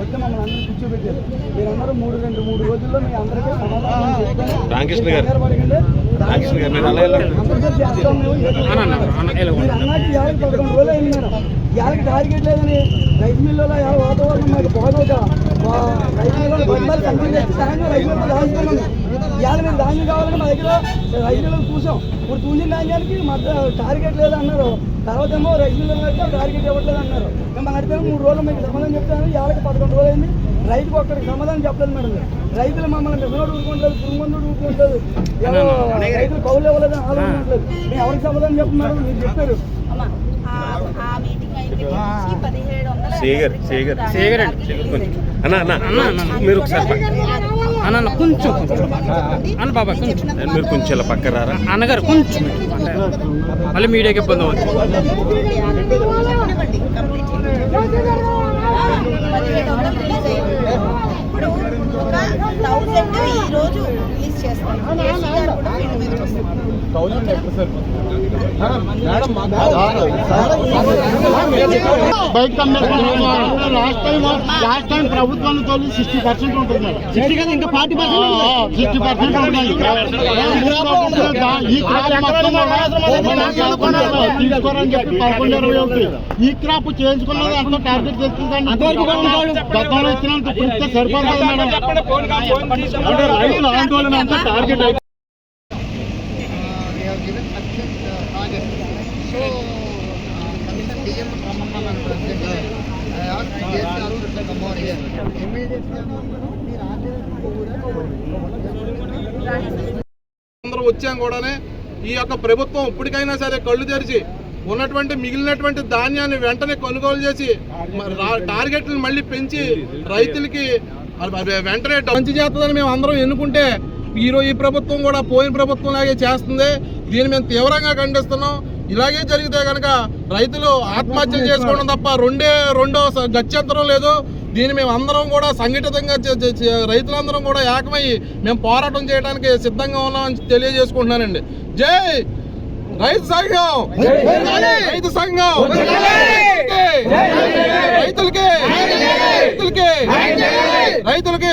వచ్చి మమ్మల్ని అందరూ కూర్చోబెట్టారు మీరందరూ మూడు రెండు మూడు రోజుల్లో మీ అందరికీ సమాధానం చెప్తాను. రామకృష్ణ గారు. రామకృష్ణ గారు, మీరు అలా వెళ్ళండి. అందరికీ చేస్తాం మేము. మీరు అన్నాకి యాభై పదకొండు రోజులు అయింది మేడం యాభై టార్గెట్ లేదని రైతు మిల్లులో యా వాతావరణం మాకు బాగోక మా రైతు మిల్లులో బండాలు కంపెనీ చేసి సాయంత్రం మిల్లు రాస్తున్నాము ఇవాళ మేము ధాన్యం కావాలని మా దగ్గర రైతు మిల్లు చూసాం ఇప్పుడు చూసిన ధాన్యానికి మా టార్గెట్ లేదు అన్నారు తర్వాత ఏమో రైతు మిల్లు అయితే టార్గెట్ ఇవ్వట్లేదు అన్నారు. మేము అడిగితే మూడు రోజులు మీకు సమాధానం చెప్తాను. ఇవాళకి పదకొండు రోజులు అయింది. రైతుకు ఒక్కడికి సమాధానం చెప్పలేదు మేడం. రైతులు మమ్మల్ని మిషనోడు ఊరుకుంటలేదు పురుగు ఊరుకుంటలేదు ఏమో రైతులు కౌలు ఇవ్వలేదు ఆలోచన ఉండలేదు మేము ఎవరికి సమాధానం చెప్తున్నారు మీరు చెప్పారు. టార్గెట్ కొంచెం. రిలీజ్ అన్న అన్న మీరు ఒకసారి అన్న కొంచెం అన్న బాబా కొంచెం. మీరు కొంచెం ఇలా పక్క రారా? అన్నగారు కొంచెం మళ్ళీ మీడియాకి ఇబ్బంది అవుతుంది. ఇప్పుడు ఒక థౌజండ్ ఈ రోజు రిలీజ్ చేస్తాం bike last time last time ప్రభుత్వాన్ని తోలి సిక్స్టీ పర్సెంట్ ఉంటుంది మేడం. ఇంకా ఫార్టీ పర్సెంట్ సిక్స్టీ పర్సెంట్ ఈ క్రాప్ తీసుకోరని చెప్పి పదకొండు ఇరవై ఒకటి ఈ క్రాప్ చేయించుకున్నది అంత టార్గెట్ తెచ్చిందండి గతంలో ఇచ్చినంత మేడం అంటే రైతుల ఆందోళన అంతా టార్గెట్ అయితే అందరూ వచ్చాం కూడానే. ఈ యొక్క ప్రభుత్వం ఇప్పటికైనా సరే కళ్ళు తెరిచి ఉన్నటువంటి మిగిలినటువంటి ధాన్యాన్ని వెంటనే కొనుగోలు చేసి మరి టార్గెట్లను మళ్ళీ పెంచి రైతులకి వెంటనే మంచి చేస్తుందని మేము అందరం ఎన్నుకుంటే ఈరోజు ఈ ప్రభుత్వం కూడా పోయిన ప్రభుత్వం లాగే చేస్తుంది. దీన్ని మేము తీవ్రంగా ఖండిస్తున్నాం. ఇలాగే జరిగితే కనుక రైతులు ఆత్మహత్యలు చేసుకోవడం తప్ప రెండే రెండో గత్యంతరం లేదు. దీన్ని మేము అందరం కూడా సంఘటితంగా రైతులందరం కూడా ఏకమయ్యి మేము పోరాటం చేయడానికి సిద్ధంగా ఉన్నామని తెలియజేసుకుంటున్నానండి. జై రైతు సంఘం! రైతు సంఘం! రైతులకి రైతులకి రైతులకి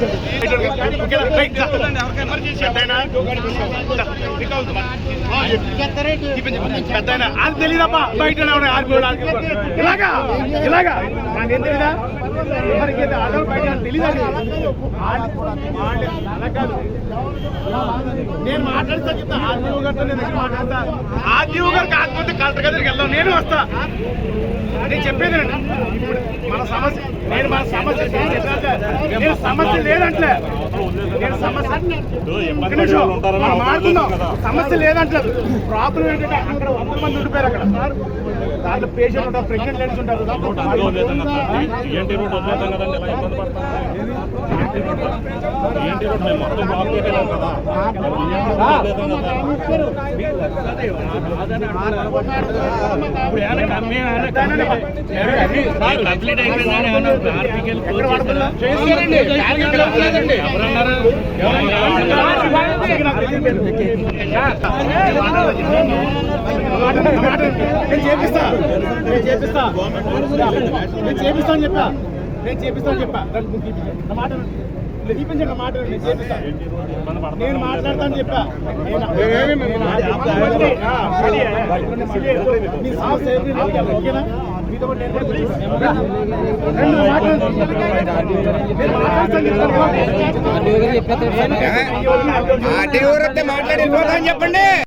রেজাল্ট పెద్ద అది తెలియదప్పా బయట ఇలాగా ఇలాగా నాకేం తెలీదా ఎవరికి అసలు బయట తెలీదా నేను మాట్లాడితే చెప్తా ఆర్డీఓ గారితో నేను దగ్గర మాట్లాడతా గారు కాకపోతే కలెక్టర్ దగ్గరికి వెళ్దాం నేను వస్తా నేను చెప్పేది మన సమస్య నేను మన సమస్య సమస్య లేదంటే step. సమస్య లేదంటారు ప్రాబ్లం ఏంటంటే అక్కడ వందల మంది ఉండిపోయారు అక్కడ దాంట్లో పేషెంట్ ఉంటారు ప్రెగ్నెంట్ లేడీస్ ఉంటారు కంప్లీట్ అయిపోయిందని? చేశారండి టార్గెట్ లేదండి నేను చేపిస్తా నేను చేపిస్తా నేను చెప్పా నేను చేపిస్తాను చెప్పా దాన్ని నా మాట మాట నేను చేపిస్తా నేను మాట్లాడతాను చెప్పా నేను- ఓకేనా మీతో పాటు నేను మాట్లాడి అని చెప్పండి.